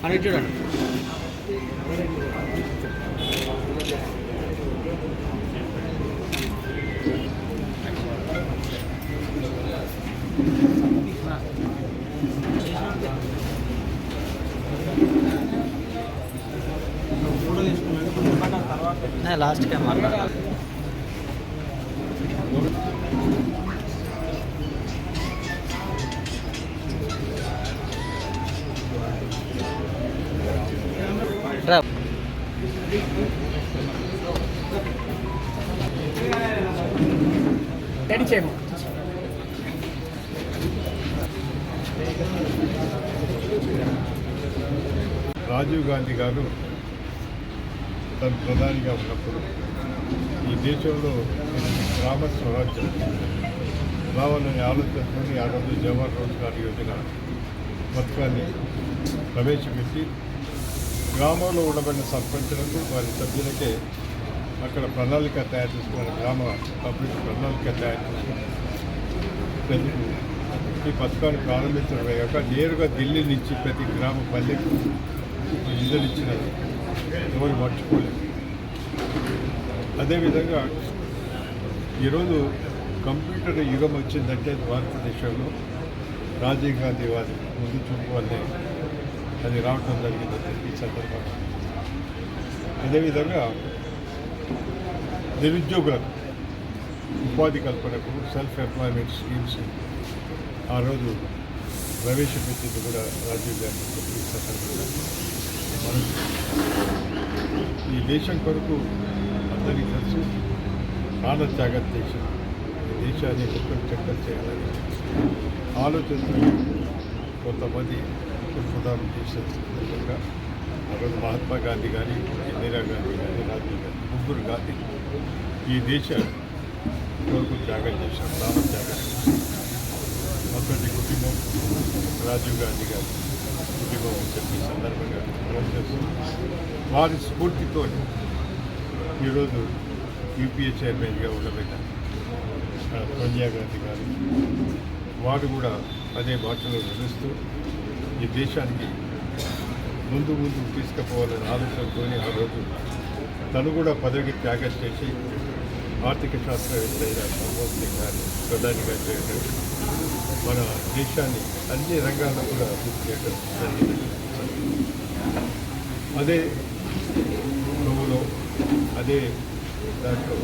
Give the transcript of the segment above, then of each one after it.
అని చూడండి లాస్ట్కే మాట్లాడాలి రా రెడీ చేయము. రాజీవ్ గాంధీ గారు తను ప్రధానిగా ఉన్నప్పుడు ఈ దేశంలో గ్రామ స్వరాజ్యం రావాలనే ఆలోచనతోని ఆ రోజు జవహర్ రోజ్గార్ యోజన పథకాన్ని ప్రవేశపెట్టి గ్రామంలో ఉండబడిన సర్పంచులకు వారి సభ్యులకే అక్కడ ప్రణాళిక తయారు చేసుకున్న గ్రామ పబ్లిక్ ప్రణాళిక తయారు చేసుకుని ఈ పథకాన్ని ప్రారంభించడమే కాక నేరుగా ఢిల్లీ నుంచి ప్రతి గ్రామ పల్లెకు ఇల్లు ఇచ్చినారు. ఎవరు మర్చిపోలేదు. అదేవిధంగా ఈరోజు కంప్యూటర్ యుగం వచ్చిందంటే భారతదేశంలో రాజీవ్ గాంధీ వారి ముందు చూపు అది రావటం జరిగింది ఈ సందర్భంగా అదేవిధంగా నిరుద్యోగులకు ఉపాధి కల్పనకు సెల్ఫ్ ఎంప్లాయ్మెంట్ స్కీమ్స్ ఆ రోజు ప్రవేశపెట్టింది కూడా రాజీవ్ గాంధీ ఈ సందర్భంగా మనం ఈ దేశం కొరకు అందరికీ తెలుసు ప్రాణ త్యాగం దేశం ఈ దేశాన్ని ఒక్కరు చేయాలని ఆలోచన కొంతమంది ప్రధానం చేసిన సందర్భంగా ఆ మహాత్మా గాంధీ కానీ ఇందిరా గాంధీ కానీ రాజీవ్ గాంధీ ముగ్గురు గాంధీ ఈ దేశ కొరకు త్యాగం చేశారు ప్రాణ త్యాగం చేశారు. కుటుంబం రాజీవ్ గాంధీ గారి కుటుంబం అని చెప్పి సందర్భంగా వారి స్ఫూర్తితో ఈరోజు యూపీఏ చైర్మన్గా ఉండబెట్టారు సోనియా గాంధీ గారు వారు కూడా అదే భాషలో నడుస్తూ ఈ దేశానికి ముందు ముందు తీసుకుపోవాలనే ఆలోచనతో ఆ రోజు తను కూడా పదవికి త్యాగం చేసి ఆర్థిక శాస్త్రవేత్త అయిన మన్మోహన్ సింగ్ గారిని ప్రధానిగా చేయడం మన దేశాన్ని అన్ని రంగాల్లో కూడా అభివృద్ధి చేయడం జరిగింది. అదే నువ్వులో అదే దాంట్లో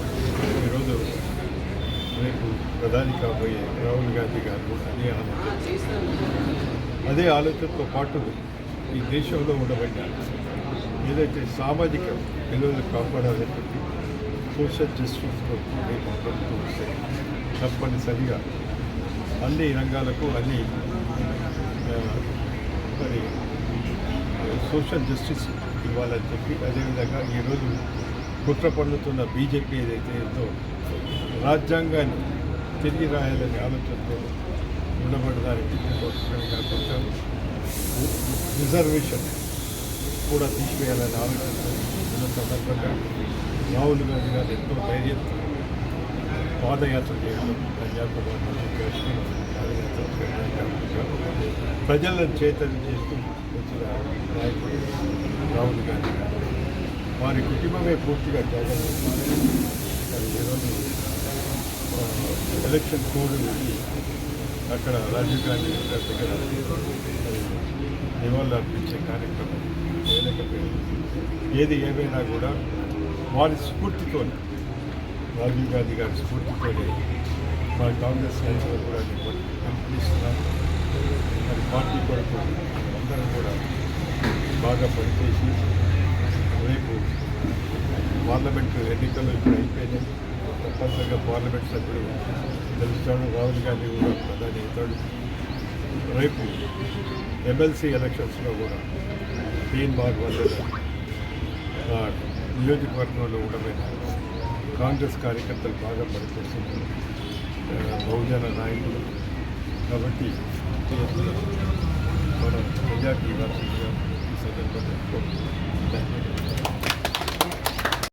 ఈరోజు రేపు ప్రధాని కాబోయే రాహుల్ గాంధీ గారు కూడా అదే ఆలోచన. అదే ఆలోచనతో పాటు ఈ దేశంలో ఉండబడిన ఏదైతే సామాజిక విలువలు కాపాడాలని సోషల్ జస్టిస్ రేపు ప్రభుత్వం వస్తే తప్పనిసరిగా అన్ని రంగాలకు అన్ని మరి సోషల్ జస్టిస్ ఇవ్వాలని చెప్పి అదేవిధంగా ఈరోజు కుట్ర పండుతున్న బీజేపీ ఏదైతే ఉందో రాజ్యాంగాన్ని తిరిగి రాయాలనే ఆలోచనతో ఉండబడడానికి కాకుండా రిజర్వేషన్ కూడా తీసివేయాలనే ఆలోచనతో ఉన్న సందర్భంగా రాహుల్ గాంధీ గారు ఎంతో ధైర్యంతో పాదయాత్ర చేయడం కన్యాకుమారి నుంచి కాశ్మీర్ పాదయాత్ర చేయడం కాకుండా ప్రజలను చైతన్యం చేస్తూ వచ్చిన నాయకుడు రాహుల్ గాంధీ గారు. వారి కుటుంబమే పూర్తిగా త్యాగం చేసింది మరి ఈరోజు ఆ, ఎలక్షన్ కోడ్ పెట్టి అక్కడ రాజీవ్ గాంధీ గారి దగ్గర మరి నివాళులు అర్పించే కార్యక్రమం చేయలేకపోయింది ఏది ఏమైనా కూడా వారి స్ఫూర్తితో రాజీవ్ గాంధీ గారి స్ఫూర్తితోనే మా కాంగ్రెస్ నాయకులు కూడా నేను మరి పార్టీ కొరకు అందరం కూడా బాగా పనిచేసి రేపు పార్లమెంటు ఎన్నికలు ఇప్పుడు అయిపోయినాయి. తప్పనిసరిగా పార్లమెంట్ సభ్యుడు గెలుస్తాడు రాహుల్ గాంధీ కూడా ప్రధాని అవుతాడు రేపు ఎమ్మెల్సీ ఎలక్షన్స్లో కూడా తీన్ బాగ్ వల్ల నియోజకవర్గంలో ఉండమైన కాంగ్రెస్ కార్యకర్తలు బాగా పనిచేస్తున్నారు బహుజన నాయకులు కాబట్టి మనం మెజార్టీ ఇవ్వాల్సిందిగా ఈ సందర్భంగా కోరుతున్నాను. యూ.